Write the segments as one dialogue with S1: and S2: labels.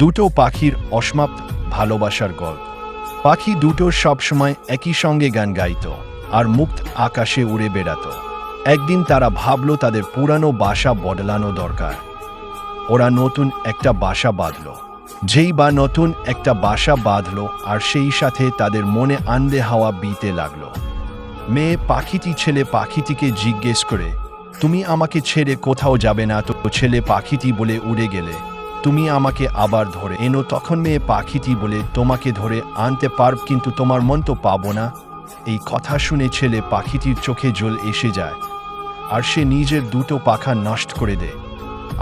S1: দুটো পাখির অসমাপ্ত ভালোবাসার গল্প। পাখি দুটো সবসময় একই সঙ্গে গান গাইত আর মুক্ত আকাশে উড়ে বেড়াত। একদিন তারা ভাবলো তাদের পুরানো বাসা বদলানো দরকার। ওরা নতুন একটা বাসা বাঁধল। যেই বা নতুন একটা বাসা বাঁধলো আর সেই সাথে তাদের মনে আন্দে হাওয়া বিতে লাগল। মেয়ে পাখিটি ছেলে পাখিটিকে জিজ্ঞেস করে, তুমি আমাকে ছেড়ে কোথাও যাবে না তো ছেলে পাখিটি বলে উড়ে গেলে? তুমি আমাকে আবার ধরে এনো, তখন মেয়ে পাখিটি বলে, তোমাকে ধরে আনতে পারব, কিন্তু তোমার মন তো পাবো না। এই কথা শুনে ছেলে পাখিটির চোখে জল এসে যায়, আর সে নিজের দুটো পাখা নষ্ট করে দেয়।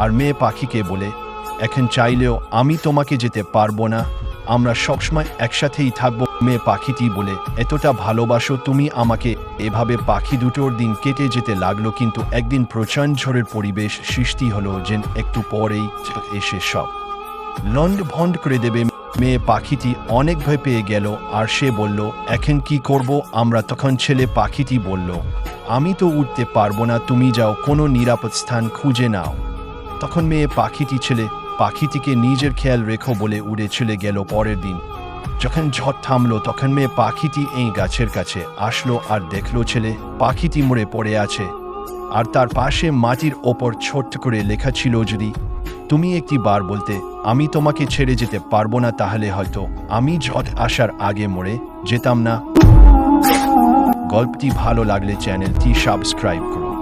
S1: আর মেয়ে পাখিকে বলে, এখন চাইলেও আমি তোমাকে যেতে পারব না। আমরা সবসময় একসাথেই থাকব মেয়ে পাখিটি বলে। এতটা ভালোবাসো তুমি আমাকে। এভাবে পাখি দুটোর দিন কেটে যেতে লাগল কিন্তু একদিন প্রচণ্ড ঝড়ের পরিবেশ সৃষ্টি হলো যে একটু পরেই এসে সব। লন্ড ভন্ড করে দেবে মেয়ে পাখিটি অনেক ভয় পেয়ে গেল আর সে বলল, এখন কি করব? আমরা তখন ছেলে পাখিটি বলল, আমি তো উঠতে পারব না, তুমি যাও, কোনো নিরাপদ স্থান খুঁজে নাও। তখন মেয়ে পাখিটি ছেলে পাখিটিকে নিজের খেয়াল রেখো বলে উড়ে চলে গেল পরের দিন। যখন ঝড় থামলো, তখন মেয়ে পাখিটি এই গাছের কাছে আসলো আর দেখল ছেলে পাখিটি মরে পড়ে আছে। আর তার পাশে মাটির ওপর ছোট্ট করে লেখা ছিল যদি, তুমি একটি বার বলতে, আমি তোমাকে ছেড়ে যেতে পারব না তাহলে হয়তো আমি ঝড় আসার আগে মরে যেতাম না। গল্পটি ভালো লাগলে চ্যানেলটি সাবস্ক্রাইব করুন।